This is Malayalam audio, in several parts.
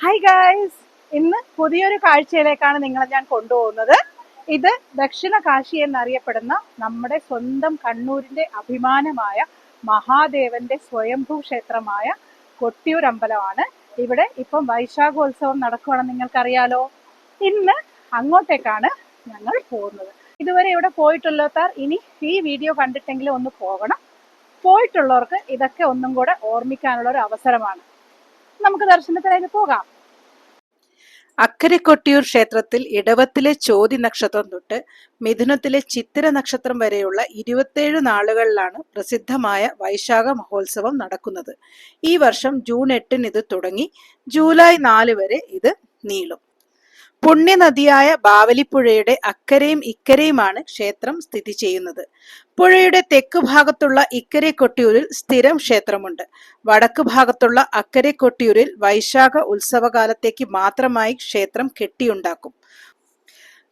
ഹായ് ഗായ്സ് ഇന്ന് പുതിയൊരു കാഴ്ചയിലേക്കാണ് നിങ്ങളെ ഞാൻ കൊണ്ടുപോകുന്നത്. ഇത് ദക്ഷിണ കാശി എന്നറിയപ്പെടുന്ന നമ്മുടെ സ്വന്തം കണ്ണൂരിന്റെ അഭിമാനമായ മഹാദേവന്റെ സ്വയംഭൂ ക്ഷേത്രമായ കൊട്ടിയൂർ അമ്പലമാണ് ഇവിടെ ഇപ്പം വൈശാഖോത്സവം നടക്കുകയാണെന്ന് നിങ്ങൾക്കറിയാലോ? ഇന്ന് അങ്ങോട്ടേക്കാണ് ഞങ്ങൾ പോകുന്നത്. ഇതുവരെ ഇവിടെ പോയിട്ടുള്ളവർ ഇനി ഈ വീഡിയോ കണ്ടിട്ടെങ്കിലും ഒന്ന് പോകണം. പോയിട്ടുള്ളവർക്ക് ഇതൊക്കെ ഒന്നും കൂടെ ഓർമ്മിക്കാനുള്ള ഒരു അവസരമാണ്. നമുക്ക് ദർശനത്തിലേക്ക് പോകാം. അക്കരെ കൊട്ടിയൂർ ക്ഷേത്രത്തിൽ ഇടവത്തിലെ ചോതി നക്ഷത്രം തൊട്ട് മിഥുനത്തിലെ ചിത്തിര നക്ഷത്രം വരെയുള്ള ഇരുപത്തേഴ് നാളുകളിലാണ് പ്രസിദ്ധമായ വൈശാഖ മഹോത്സവം നടക്കുന്നത്. ഈ വർഷം ജൂൺ എട്ടിന് ഇത് തുടങ്ങി. ജൂലൈ നാല് വരെ ഇത് നീളും. പുണ്യനദിയായ ബാവലിപ്പുഴയുടെ അക്കരയും ഇക്കരയുമാണ് ക്ഷേത്രം സ്ഥിതി ചെയ്യുന്നത്. പുഴയുടെ തെക്ക് ഭാഗത്തുള്ള ഇക്കരെ കൊട്ടിയൂരിൽ സ്ഥിരം ക്ഷേത്രമുണ്ട്. വടക്ക് ഭാഗത്തുള്ള അക്കരെ കൊട്ടിയൂരിൽ വൈശാഖ ഉത്സവകാലത്തേക്ക് മാത്രമായി ക്ഷേത്രം കെട്ടിയുണ്ടാക്കും.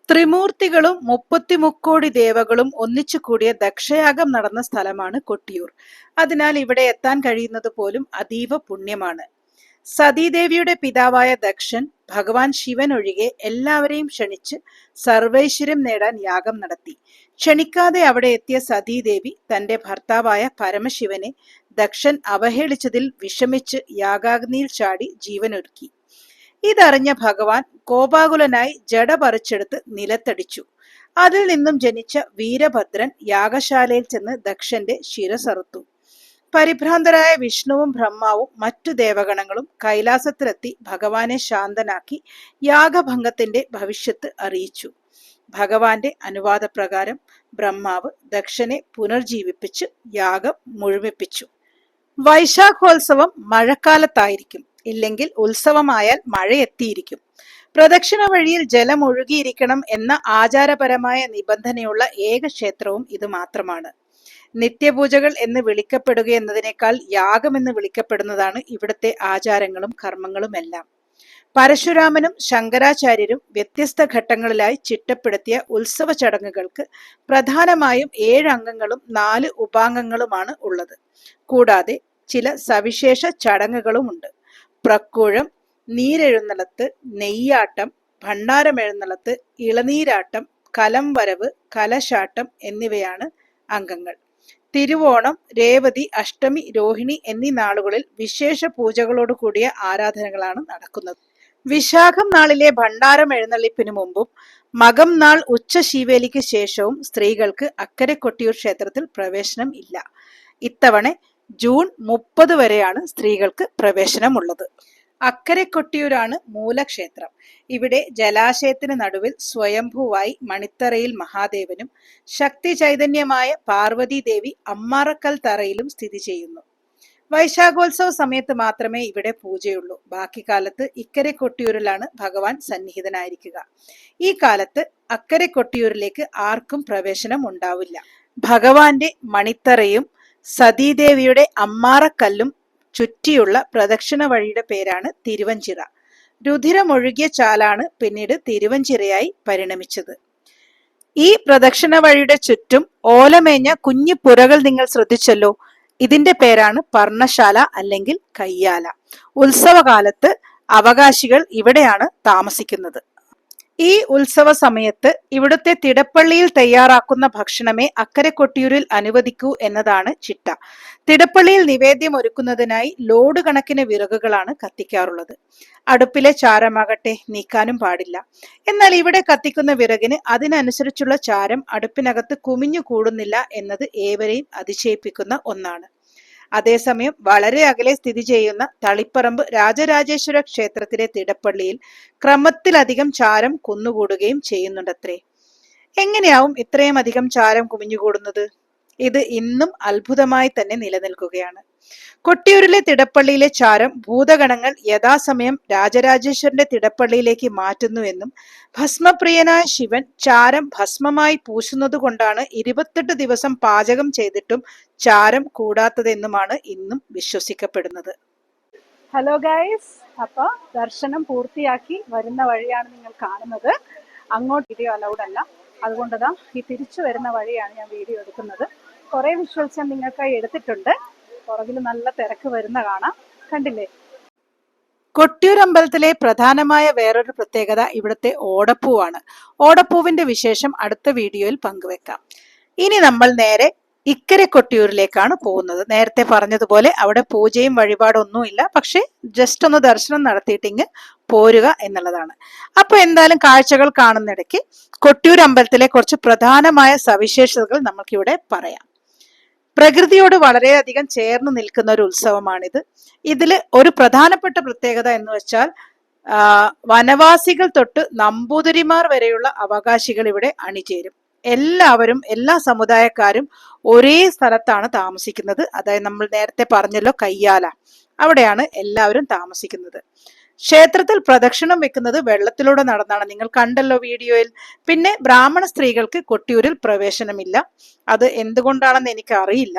ത്രിമൂർത്തികളും മുപ്പത്തിമുക്കോടി ദേവകളും ഒന്നിച്ചു കൂടിയ ദക്ഷയാഗം നടന്ന സ്ഥലമാണ് കൊട്ടിയൂർ. അതിനാൽ ഇവിടെ എത്താൻ കഴിയുന്നത് പോലും അതീവ പുണ്യമാണ്. സതീദേവിയുടെ പിതാവായ ദക്ഷൻ ഭഗവാൻ ശിവൻ ഒഴികെ എല്ലാവരെയും ക്ഷണിച്ച് സർവൈശ്വര്യം നേടാൻ യാഗം നടത്തി. ക്ഷണിക്കാതെ അവിടെ എത്തിയ സതീദേവി തന്റെ ഭർത്താവായ പരമശിവനെ ദക്ഷൻ അവഹേളിച്ചതിൽ വിഷമിച്ച് യാഗാഗ്നിയിൽ ചാടി ജീവനൊരുക്കി. ഇതറിഞ്ഞ ഭഗവാൻ കോപാകുലനായി ജട പറിച്ചെടുത്ത് നിലത്തടിച്ചു. അതിൽ നിന്നും ജനിച്ച വീരഭദ്രൻ യാഗശാലയിൽ ചെന്ന് ദക്ഷന്റെ ശിരസറുത്തു. പരിഭ്രാന്തരായ വിഷ്ണുവും ബ്രഹ്മാവും മറ്റു ദേവഗണങ്ങളും കൈലാസത്തിലെത്തി ഭഗവാനെ ശാന്തനാക്കി യാഗഭംഗത്തിന്റെ ഭവിഷ്യത്ത് അറിയിച്ചു. ഭഗവാന്റെ അനുവാദപ്രകാരം ബ്രഹ്മാവ് ദക്ഷനെ പുനർജീവിപ്പിച്ച് യാഗം മുഴുമിപ്പിച്ചു. വൈശാഖോത്സവം മഴക്കാലത്തായിരിക്കും. ഇല്ലെങ്കിൽ ഉത്സവമായാൽ മഴ എത്തിയിരിക്കും പ്രദക്ഷിണ വഴിയിൽ ജലം ഒഴുകിയിരിക്കണം എന്ന ആചാരപരമായ നിബന്ധനയുള്ള ഏക ക്ഷേത്രവും ഇത് മാത്രമാണ് നിത്യപൂജകൾ എന്ന് വിളിക്കപ്പെടുക എന്നതിനേക്കാൾ യാഗം എന്ന് വിളിക്കപ്പെടുന്നതാണ് ഇവിടുത്തെ ആചാരങ്ങളും കർമ്മങ്ങളും എല്ലാം പരശുരാമനും ശങ്കരാചാര്യരും വ്യത്യസ്ത ഘട്ടങ്ങളിലായി ചിട്ടപ്പെടുത്തിയ ഉത്സവ ചടങ്ങുകൾക്ക് പ്രധാനമായും ഏഴ് അംഗങ്ങളും നാല് ഉപാംഗങ്ങളുമാണ് ഉള്ളത്. കൂടാതെ ചില സവിശേഷ ചടങ്ങുകളുമുണ്ട്. പ്രക്കൂഴം നീരെഴുന്നള്ളത്ത് നെയ്യാട്ടം ഭണ്ഡാരമെഴുന്നള്ളത്ത് ഇളനീരാട്ടം കലം വരവ് കലശാട്ടം എന്നിവയാണ് അംഗങ്ങൾ. തിരുവോണം രേവതി അഷ്ടമി രോഹിണി എന്നീ നാളുകളിൽ വിശേഷ പൂജകളോട് കൂടിയ ആരാധനകളാണ് നടക്കുന്നത്. വിശാഖം നാളിലെ ഭണ്ഡാരം എഴുന്നള്ളിപ്പിന് മുമ്പും മകം നാൾ ഉച്ച ശീവേലിക്ക് ശേഷവും സ്ത്രീകൾക്ക് അക്കരെ കൊട്ടിയൂർ ക്ഷേത്രത്തിൽ പ്രവേശനം ഇല്ല. ഇത്തവണ ജൂൺ മുപ്പത് വരെയാണ് സ്ത്രീകൾക്ക് പ്രവേശനമുള്ളത്. അക്കരെ കൊട്ടിയൂരാണ് മൂലക്ഷേത്രം. ഇവിടെ ജലാശയത്തിന് നടുവിൽ സ്വയംഭുവായി മണിത്തറയിൽ മഹാദേവനും ശക്തി ചൈതന്യമായ പാർവതി ദേവി അമ്മാറക്കൽ തറയിലും സ്ഥിതി ചെയ്യുന്നു. വൈശാഖോത്സവ സമയത്ത് മാത്രമേ ഇവിടെ പൂജയുള്ളൂ. ബാക്കി കാലത്ത് ഇക്കരെ കൊട്ടിയൂരിലാണ് ഭഗവാൻ സന്നിഹിതനായിരിക്കുക. ഈ കാലത്ത് അക്കരെ കൊട്ടിയൂരിലേക്ക് ആർക്കും പ്രവേശനം ഉണ്ടാവില്ല. ഭഗവാന്റെ മണിത്തറയും സതീദേവിയുടെ അമ്മാറക്കല്ലും ചുറ്റിയുള്ള പ്രദക്ഷിണ വഴിയുടെ പേരാണ് തിരുവഞ്ചിറ. രുധിരമൊഴുകിയ ചാലാണ് പിന്നീട് തിരുവഞ്ചിറയായി പരിണമിച്ചത്. ഈ പ്രദക്ഷിണ വഴിയുടെ ചുറ്റും ഓലമേഞ്ഞ കുഞ്ഞു പുരകൾ നിങ്ങൾ ശ്രദ്ധിച്ചല്ലോ. ഇതിന്റെ പേരാണ് പർണശാല അല്ലെങ്കിൽ കയ്യാല. ഉത്സവകാലത്ത് അവകാശികൾ ഇവിടെയാണ് താമസിക്കുന്നത്. ഈ ഉത്സവ സമയത്ത് ഇവിടുത്തെ തിടപ്പള്ളിയിൽ തയ്യാറാക്കുന്ന ഭക്ഷണമേ അക്കരെ കൊട്ടിയൂരിൽ അനുവദിക്കൂ എന്നതാണ് ചിട്ട. തിടപ്പള്ളിയിൽ നിവേദ്യം ഒരുക്കുന്നതിനായി ലോഡ് കണക്കിന് വിറകുകളാണ് കത്തിക്കാറുള്ളത്. അടുപ്പിലെ ചാരമാകട്ടെ നീക്കാനും പാടില്ല. എന്നാൽ ഇവിടെ കത്തിക്കുന്ന വിറകിന് അതിനനുസരിച്ചുള്ള ചാരം അടുപ്പിനകത്ത് കുമിഞ്ഞു കൂടുന്നില്ല എന്നത് ഏവരെയും അതിശയിപ്പിക്കുന്ന ഒന്നാണ്. അതേസമയം വളരെ അകലെ സ്ഥിതി ചെയ്യുന്ന തളിപ്പറമ്പ് രാജരാജേശ്വര ക്ഷേത്രത്തിലെ തിടപ്പള്ളിയിൽ ക്രമത്തിലധികം ചാരം കുന്നുകൂടുകയും ചെയ്യുന്നുണ്ടത്രേ. എങ്ങനെയാവും ഇത്രയും അധികം ചാരം കുമിഞ്ഞുകൂടുന്നത്? ഇത് ഇന്നും അത്ഭുതമായി തന്നെ നിലനിൽക്കുകയാണ്. കൊട്ടിയൂരിലെ തിടപ്പള്ളിയിലെ ചാരം ഭൂതഗണങ്ങൾ യഥാസമയം രാജരാജേശ്വരന്റെ തിടപ്പള്ളിയിലേക്ക് മാറ്റുന്നുവെന്നും ഭസ്മപ്രിയനായ ശിവൻ ചാരം ഭസ്മമായി പൂശുന്നതുകൊണ്ടാണ് ഇരുപത്തെട്ട് ദിവസം പാചകം ചെയ്തിട്ടും ചാരം കൂടാത്തതെന്നുമാണ് ഇന്നും വിശ്വസിക്കപ്പെടുന്നത്. ഹലോ ഗൈസ് അപ്പോൾ ദർശനം പൂർത്തിയാക്കി വരുന്ന വഴിയാണ് നിങ്ങൾ കാണുന്നത്. അങ്ങോട്ട് വീഡിയോ അലൗഡ് അല്ല. അതുകൊണ്ടതാ ഈ തിരിച്ചു വരുന്ന വഴിയാണ് ഞാൻ വീഡിയോ എടുക്കുന്നത്. കുറേ വിഷ്വൽസ് ഞാൻ നിങ്ങൾക്കായി എടുത്തിട്ടുണ്ട്. പുറകിൽ നല്ല തിരക്ക് വരുന്ന കാണാം. കണ്ടില്ലേ? കൊട്ടിയൂർ അമ്പലത്തിലെ പ്രധാനമായ വേറൊരു പ്രത്യേകത ഇവിടുത്തെ ഓടപ്പൂവാണ്. ഓടപ്പൂവിന്റെ വിശേഷം അടുത്ത വീഡിയോയിൽ പങ്കുവെക്കാം. ഇനി നമ്മൾ നേരെ ഇക്കരെ കൊട്ടിയൂരിലേക്കാണ് പോകുന്നത്. നേരത്തെ പറഞ്ഞതുപോലെ അവിടെ പൂജയും വഴിപാടൊന്നുമില്ല പക്ഷെ ജസ്റ്റ് ഒന്ന് ദർശനം നടത്തിയിട്ടിങ്ങ് പോരുക എന്നുള്ളതാണ്. അപ്പൊ എന്തായാലും കാഴ്ചകൾ കാണുന്നിടയ്ക്ക് കൊട്ടിയൂർ അമ്പലത്തിലെ കുറച്ച് പ്രധാനമായ സവിശേഷതകൾ നമുക്കിവിടെ പറയാം. പ്രകൃതിയോട് വളരെയധികം ചേർന്ന് നിൽക്കുന്ന ഒരു ഉത്സവമാണിത്. ഇതിൽ ഒരു പ്രധാനപ്പെട്ട പ്രത്യേകത എന്ന് വെച്ചാൽ വനവാസികൾ തൊട്ട് നമ്പൂതിരിമാർ വരെയുള്ള അവകാശികൾ ഇവിടെ അണിചേരും. എല്ലാവരും എല്ലാ സമുദായക്കാരും ഒരേ സ്ഥലത്താണ് താമസിക്കുന്നത്. അതായത് നമ്മൾ നേരത്തെ പറഞ്ഞല്ലോ കയ്യാല. അവിടെയാണ് എല്ലാവരും താമസിക്കുന്നത്. ക്ഷേത്രത്തിൽ പ്രദക്ഷിണം വെക്കുന്നത് വെള്ളത്തിലൂടെ നടന്നാണ്. നിങ്ങൾ കണ്ടല്ലോ വീഡിയോയിൽ. പിന്നെ ബ്രാഹ്മണ സ്ത്രീകൾക്ക് കൊട്ടിയൂരിൽ പ്രവേശനമില്ല. അത് എന്തുകൊണ്ടാണെന്ന് എനിക്ക് അറിയില്ല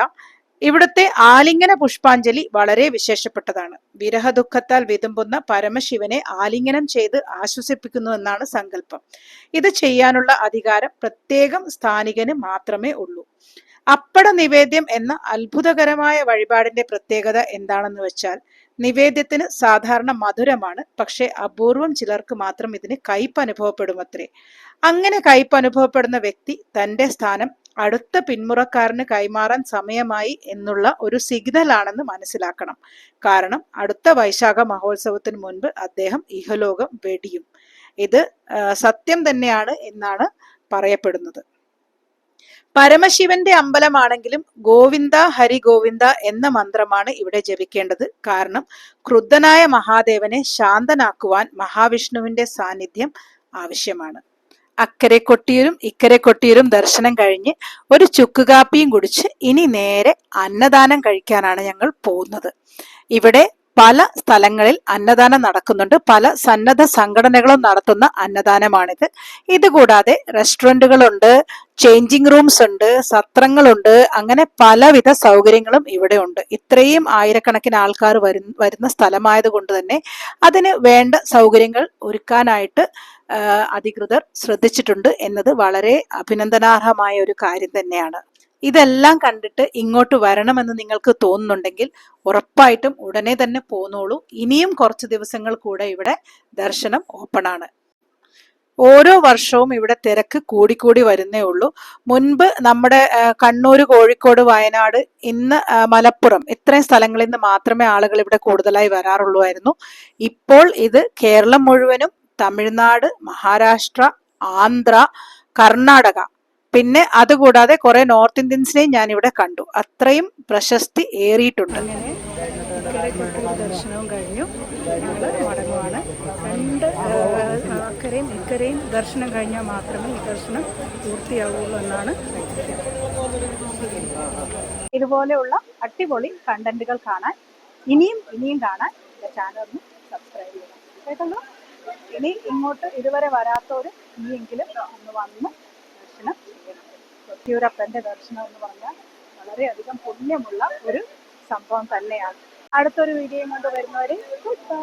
ഇവിടുത്തെ ആലിംഗന പുഷ്പാഞ്ജലി വളരെ വിശേഷപ്പെട്ടതാണ്. വിരഹദുഃഖത്താൽ വിതുമ്പുന്ന പരമശിവനെ ആലിംഗനം ചെയ്ത് ആശ്വസിപ്പിക്കുന്നു എന്നാണ് സങ്കല്പം. ഇത് ചെയ്യാനുള്ള അധികാരം പ്രത്യേകം സ്ഥാനികന് മാത്രമേ ഉള്ളൂ. അപ്പട നിവേദ്യം എന്ന അത്ഭുതകരമായ വഴിപാടിന്റെ പ്രത്യേകത എന്താണെന്ന് വെച്ചാൽ നിവേദ്യത്തിന് സാധാരണ മധുരമാണ്. പക്ഷേ അപൂർവം ചിലർക്ക് മാത്രം ഇതിന് കയ്പ് അനുഭവപ്പെടുമത്രേ അങ്ങനെ കയ്പ് അനുഭവപ്പെടുന്ന വ്യക്തി തന്റെ സ്ഥാനം അടുത്ത പിന്മുറക്കാരന് കൈമാറാൻ സമയമായി എന്നുള്ള ഒരു സിഗ്നൽ ആണെന്ന് മനസ്സിലാക്കണം. കാരണം അടുത്ത വൈശാഖ മഹോത്സവത്തിന് മുൻപ് അദ്ദേഹം ഇഹലോകം വെടിയും. ഇത് സത്യം തന്നെയാണ് എന്നാണ് പറയപ്പെടുന്നത്. പരമശിവന്റെ അമ്പലമാണെങ്കിലും ഗോവിന്ദ ഹരി ഗോവിന്ദ എന്ന മന്ത്രമാണ് ഇവിടെ ജപിക്കേണ്ടത്. കാരണം ക്രുദ്ധനായ മഹാദേവനെ ശാന്തനാക്കുവാൻ മഹാവിഷ്ണുവിന്റെ സാന്നിധ്യം ആവശ്യമാണ്. അക്കരെ കൊട്ടിയൂരും ഇക്കരെ കൊട്ടിയൂരും ദർശനം കഴിഞ്ഞ് ഒരു ചുക്കുകാപ്പിയും കുടിച്ച് ഇനി നേരെ അന്നദാനം കഴിക്കാനാണ് ഞങ്ങൾ പോകുന്നത്. ഇവിടെ പല സ്ഥലങ്ങളിൽ അന്നദാനം നടക്കുന്നുണ്ട്. പല സന്നദ്ധ സംഘടനകളും നടത്തുന്ന അന്നദാനമാണിത്. ഇതുകൂടാതെ റെസ്റ്റോറന്റുകളുണ്ട് ചേഞ്ചിങ് റൂംസ് ഉണ്ട് സത്രങ്ങളുണ്ട് അങ്ങനെ പലവിധ സൗകര്യങ്ങളും ഇവിടെ ഉണ്ട് ഇത്രയും ആയിരക്കണക്കിന് ആൾക്കാർ വരുന്ന വരുന്ന സ്ഥലമായത് കൊണ്ട് തന്നെ അതിന് വേണ്ട സൗകര്യങ്ങൾ ഒരുക്കാനായിട്ട് അധികൃതർ ശ്രദ്ധിച്ചിട്ടുണ്ട് എന്നത് വളരെ അഭിനന്ദനാർഹമായ ഒരു കാര്യം തന്നെയാണ്. ഇതെല്ലാം കണ്ടിട്ട് ഇങ്ങോട്ട് വരണമെന്ന് നിങ്ങൾക്ക് തോന്നുന്നുണ്ടെങ്കിൽ ഉറപ്പായിട്ടും ഉടനെ തന്നെ പോന്നോളൂ. ഇനിയും കുറച്ച് ദിവസങ്ങൾ കൂടെ ഇവിടെ ദർശനം ഓപ്പൺ ആണ്. ഓരോ വർഷവും ഇവിടെ തിരക്ക് കൂടിക്കൂടി വരുന്നേ ഉള്ളൂ. മുൻപ് നമ്മുടെ കണ്ണൂർ കോഴിക്കോട് വയനാട് ഇന്ന് മലപ്പുറം ഇത്രയും സ്ഥലങ്ങളിൽ നിന്ന് മാത്രമേ ആളുകൾ ഇവിടെ കൂടുതലായി വരാറുള്ളൂ ഇപ്പോൾ ഇത് കേരളം മുഴുവനും തമിഴ്നാട് മഹാരാഷ്ട്ര ആന്ധ്ര കർണാടക പിന്നെ അതുകൂടാതെ കുറെ നോർത്ത് ഇന്ത്യൻസിനെയും ഞാൻ ഇവിടെ കണ്ടു. അത്രയും പ്രശസ്തി ഏറിയിട്ടുണ്ട്. ദർശനവും കഴിഞ്ഞു. മടങ്ങുവാണ്. രണ്ട് അക്കരയും ഇക്കരയും ദർശനം കഴിഞ്ഞാൽ മാത്രമേ ഈ ദർശനം പൂർത്തിയാവുള്ളൂ എന്നാണ് ഇതുപോലെയുള്ള അടിപൊളി കണ്ടന്റുകൾ കാണാൻ ഇനിയും ഇനിയും കാണാൻ എന്റെ ചാനൽ ഒന്ന് സബ്സ്ക്രൈബ് ചെയ്യണം. കേട്ടല്ലോ? ഇനി ഇങ്ങോട്ട് ഇതുവരെ വരാത്തവർ ഇനിയെങ്കിലും ഒന്ന് വന്ന് കൊട്ടിയൂരപ്പന്റെ ദർശനം എന്ന് പറഞ്ഞാൽ വളരെയധികം പുണ്യമുള്ള ഒരു സംഭവം തന്നെയാണ്. അടുത്തൊരു വീഡിയോയും കൊണ്ട് വരുന്നവരെ ഗുഡ് ബൈ